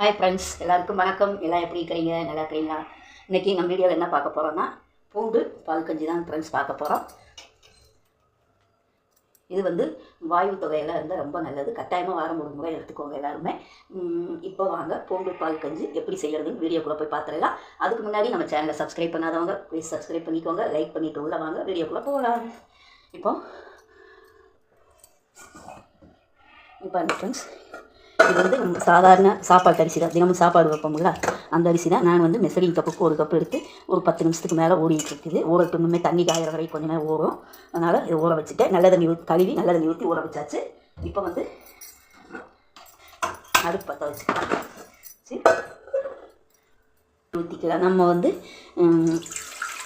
Hi friends எல்லாருக்கும் வணக்கம். எல்லாம் எப்படி இருக்கிறீங்க? நல்லா இருக்கிறீங்களா? இன்றைக்கி நம்ம வீடியோவில் என்ன பார்க்க போகிறோம்னா பூண்டு பால் கஞ்சி தான் ஃப்ரெண்ட்ஸ் பார்க்க போகிறோம் இது வந்து வாயு தொகையெல்லாம் இருந்தால் ரொம்ப நல்லது. கட்டாயமாக வாரம் ஒரு முறை எடுத்துக்கோங்க எல்லாருமே. இப்போ வாங்க பூண்டு பால் கஞ்சி எப்படி செய்கிறதுன்னு வீடியோக்குள்ளே போய் பார்த்துடலாம். அதுக்கு முன்னாடி நம்ம சேனலை சப்ஸ்கிரைப் பண்ணாதவங்க ப்ளீஸ் சப்ஸ்கிரைப் பண்ணிக்கோங்க. லைக் பண்ணிட்டு உள்ள வாங்க வீடியோக்குள்ளே போகலாம். இப்போ இப்போ ஃப்ரெண்ட்ஸ் இது வந்து நம்ம சாதாரண சாப்பாட்டு அரிசி தான். தினமும் சாப்பாடு வைப்போம்ல அந்த அரிசி தான் நான் வந்து மெசரிங் கப்புக்கு ஒரு கப் எடுத்து ஒரு பத்து நிமிஷத்துக்கு மேலே ஓடிட்டு இருக்குது. இன்னும் இன்னுமே தண்ணி காயிற வரைக்கும் கொஞ்சம் நேரம் ஊறும். அதனால் இது ஊற வச்சுட்டேன். நல்ல தண்ணி ஊற்றி கழுவி நல்ல தண்ணி ஊற்றி ஊற வச்சாச்சு. இப்போ வந்து அடுப்பு பற்ற வச்சுக்கலாம் சரி ஊற்றிக்கலாம் நம்ம வந்து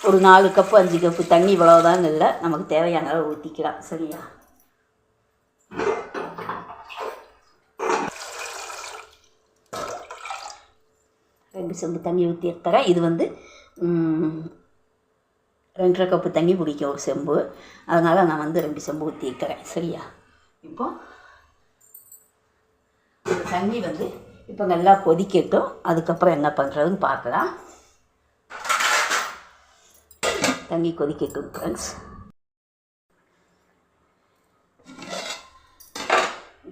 ஒரு நாலு கப்பு அஞ்சு கப்பு தண்ணி இவ்வளோதான் இல்லை. நமக்கு தேவையான அளவு ஊற்றிக்கலாம் சரியா? ரெண்டு செம்பு தண்ணி ஊற்றி எடுத்துறேன் இது வந்து ரெண்டரை கப்பு தண்ணி பிடிக்கும் ஒரு செம்பு. அதனால் நான் வந்து ரெண்டு செம்பு ஊற்றி வைக்கிறேன். சரியா? இப்போ இந்த தண்ணி வந்து இப்போ நல்லா கொதிக்கட்டும். அதுக்கப்புறம் என்ன பண்ணுறதுன்னு பார்க்கலாம். தண்ணி கொதிக்கட்டும் ஃப்ரெண்ட்ஸ்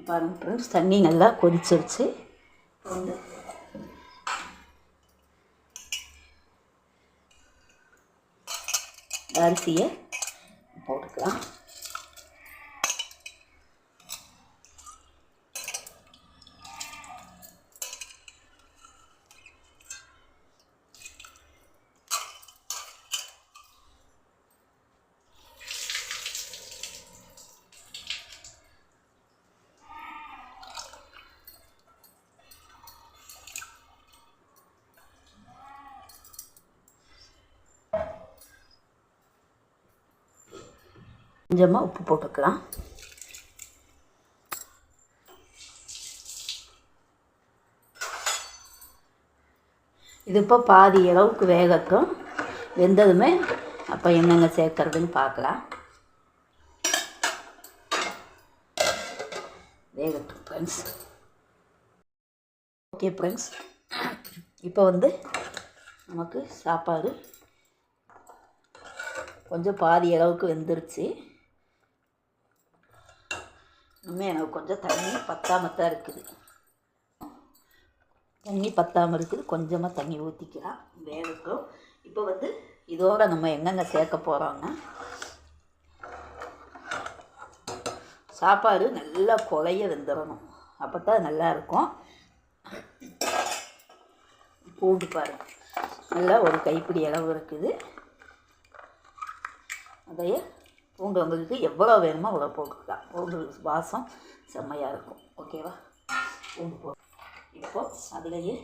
பாருங்கள் ஃப்ரெண்ட்ஸ் தண்ணி நல்லா கொதிச்சிருச்சு. வந்து அரிசியை போட்டுக்கலாம். கொஞ்சமாக உப்பு போட்டுக்கலாம். இது இப்போ பாதி அளவுக்கு வேகட்டும். வெந்ததுமே அப்போ என்னென்ன சேர்க்கறதுன்னு பார்க்கலாம் வேகட்டும் ஃப்ரெண்ட்ஸ் ஓகே ஃப்ரெண்ட்ஸ் இப்போ வந்து நமக்கு சாப்பாடு கொஞ்சம் பாதி அளவுக்கு வெந்துருச்சு. இன்னும் எனக்கு கொஞ்சம் தண்ணி பத்தாம தான் இருக்குது. தண்ணி பத்தாமல் இருக்குது. கொஞ்சமாக தண்ணி ஊற்றிக்கலாம் வேகட்டும் இப்போ வந்து இதோட நம்ம எங்கெங்கே சேர்க்க போகிறோம்னா சாப்பாடு நல்லா குழைய வெந்துடணும் அப்போ தான் நல்லாயிருக்கும் பூண்டு பாருங்க. நல்லா ஒரு கைப்பிடி அளவு இருக்குது. அதையே பூண்டு உங்களுக்கு எவ்வளோ வேணுமோ அவ்வளோ போட்டுக்கலாம் பூண்டு வாசம் செம்மையாக இருக்கும். ஓகேவா? பூண்டு போ இப்போது அதுலேயே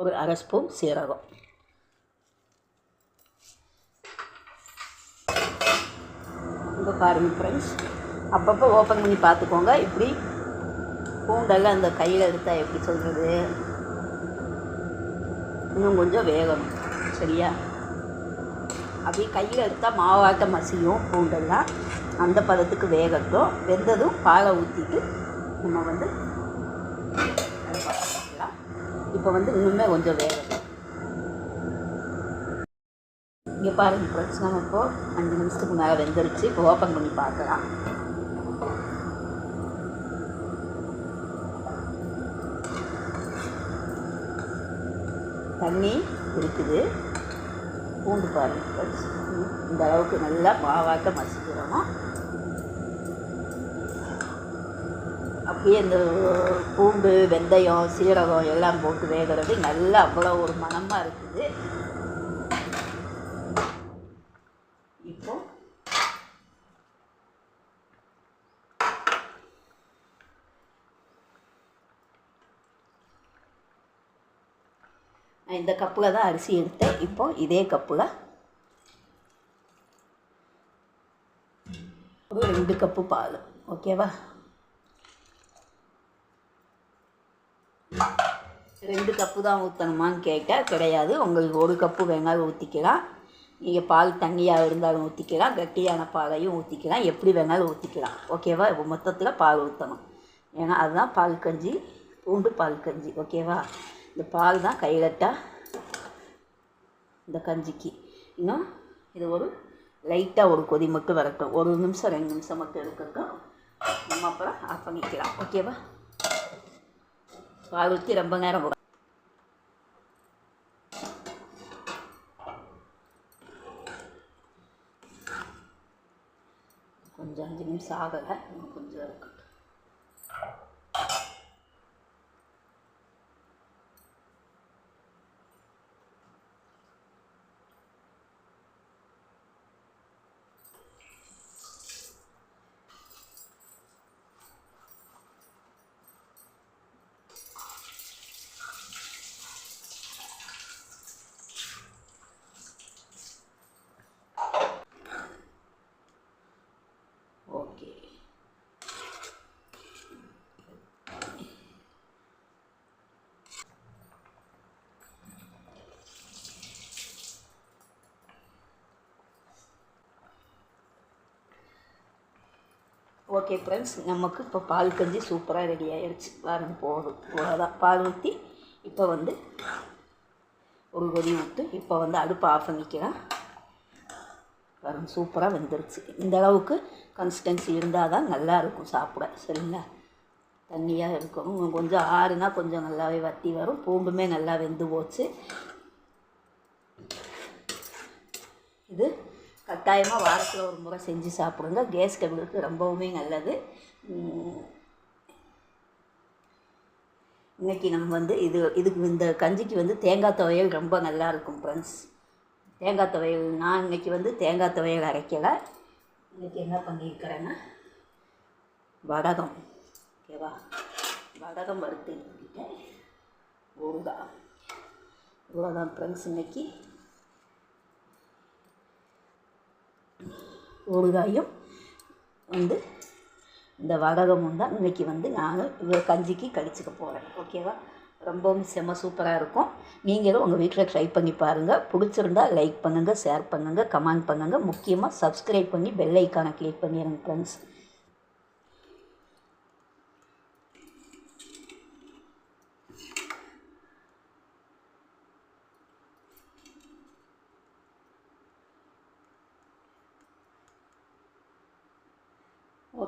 ஒரு அரை ஸ்பூன் சீரகம். இப்போ பாருங்கள் ஃப்ரெண்ட்ஸ் அப்பப்போ ஓப்பன் பண்ணி பார்த்துக்கோங்க. இப்படி பூண்டெல்லாம் அந்த கையில் எடுத்தால் எப்படி சொல்கிறது இன்னும் கொஞ்சம் வேகணும். சரியா? அப்படியே கையில் எடுத்தால் மாவாட்டம் மசியும் பூண்டெல்லாம் அந்த பதத்துக்கு வேகட்டும். வெந்ததும் பாலை ஊற்றிட்டு நம்ம வந்து இப்போ வந்து இன்னுமே கொஞ்சம் வேகட்டும். இங்கே பாருங்கள் ஃப்ரெண்ட்ஸ் நம்ம இப்போ அஞ்சு நிமிஷத்துக்கு மேலே வெந்துருச்சு. இப்போ ஓப்பன் பண்ணி பார்க்கலாம். தண்ணி இருக்குது. பூண்டு பாருங்க இந்த அளவுக்கு நல்லா மாவாட்ட மசிக்கிறோம்? அப்படியே இந்த பூண்டு வெந்தயம் சீரகம் எல்லாம் போட்டு வேகிறது நல்லா அவ்வளோ ஒரு மணமாக இருக்குது இப்போ நான் இந்த கப்பில் தான் அரிசி எடுத்தேன். இப்போ இதே கப்பில் ஒரு ரெண்டு கப்பு பால். ஓகேவா ரெண்டு கப்பு தான் ஊற்றணுமான்னு கேட்டால் கிடையாது. உங்களுக்கு ஒரு கப்பு வேணாலும் ஊற்றிக்கலாம் நீங்கள் பால் தண்ணியாக இருந்தாலும் ஊற்றிக்கலாம் கட்டியான பாலையும் ஊற்றிக்கலாம் எப்படி வேணாலும் ஊற்றிக்கலாம் ஓகேவா இப்போ மொத்தத்தில் பால் ஊற்றணும் ஏன்னா அதுதான் பால் கஞ்சி. பூண்டு பால் கஞ்சி. ஓகேவா இந்த பால் தான் கைகட்டா இந்த கஞ்சிக்கு. இன்னும் இது ஒரு லைட்டாக ஒரு கொதி மட்டும் வரட்டும். ஒரு நிமிஷம் ரெண்டு நிமிஷம் மட்டும் இருக்கட்டும். நம்ம அப்புறம் ஆஃப் பண்ணிக்கலாம். ஓகேவா பால் ஊற்றி ரொம்ப நேரம் கொஞ்சம் அஞ்சு நிமிஷம் ஆகலை. இன்னும் கொஞ்சம் இருக்கட்டும் ஓகே ஓகே ஃப்ரெண்ட்ஸ் நமக்கு இப்போ பால் கஞ்சி சூப்பராக ரெடி ஆகிடுச்சு வாரம் போதும். அவ்வளோதான் பால் ஊற்றி இப்போ வந்து ஒரு கொதி விட்டு இப்போ வந்து அடுப்பை ஆஃப் பண்ணிக்கலாம். வரும் சூப்பராக வெந்துருச்சு. இந்த அளவுக்கு கன்சிஸ்டன்சி இருந்தால் தான் நல்லா இருக்கும் சாப்பிட. சரிங்களா? தண்ணியாக இருக்கும். கொஞ்சம் ஆறுனா கொஞ்சம் நல்லாவே வத்தி வரும். பூண்டுமே நல்லா வெந்து போச்சு. இது கட்டாயமாக வாரத்தில் ஒரு முறை செஞ்சு சாப்பிடுங்க. கேஸ் டபுளுக்கு ரொம்பவுமே நல்லது. இன்றைக்கி இன்னைக்கு நம்ம வந்து இது இதுக்கு இந்த கஞ்சிக்கு வந்து தேங்காய் துவையல் ரொம்ப நல்லா இருக்கும் ஃப்ரெண்ட்ஸ் தேங்காய் துவையல் நான் இன்னைக்கு வந்து தேங்காய் துவையல் அரைக்கலை. இன்னைக்கு என்ன பண்ணியிருக்கிறேன்னா வடகம். ஓகேவா? வடகம் வறுத்து எடுத்துக்கிட்டேன். ஊறுகாய். இவ்வளோதான் ஃப்ரெண்ட்ஸ் இன்றைக்கி ஊறுகாயும் வந்து இந்த வடகமும் தான் இன்றைக்கி வந்து நான் கஞ்சிக்கு கழிச்சுக்க போகிறேன் ஓகேவா ரொம்பவும் செம்ம சூப்பராக இருக்கும். நீங்களும் உங்கள் வீட்டில் ட்ரை பண்ணி பாருங்கள் பிடிச்சிருந்தா லைக் பண்ணுங்கள் ஷேர் பண்ணுங்கள் கமெண்ட் பண்ணுங்கள் முக்கியமாக சப்ஸ்கிரைப் பண்ணி பெல் ஐக்கானை கிளிக் பண்ணிடுங்க ஃப்ரெண்ட்ஸ்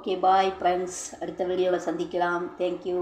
ஓகே பாய் ஃப்ரெண்ட்ஸ் அடுத்த வீடியோவில் சந்திக்கலாம். தேங்க்யூ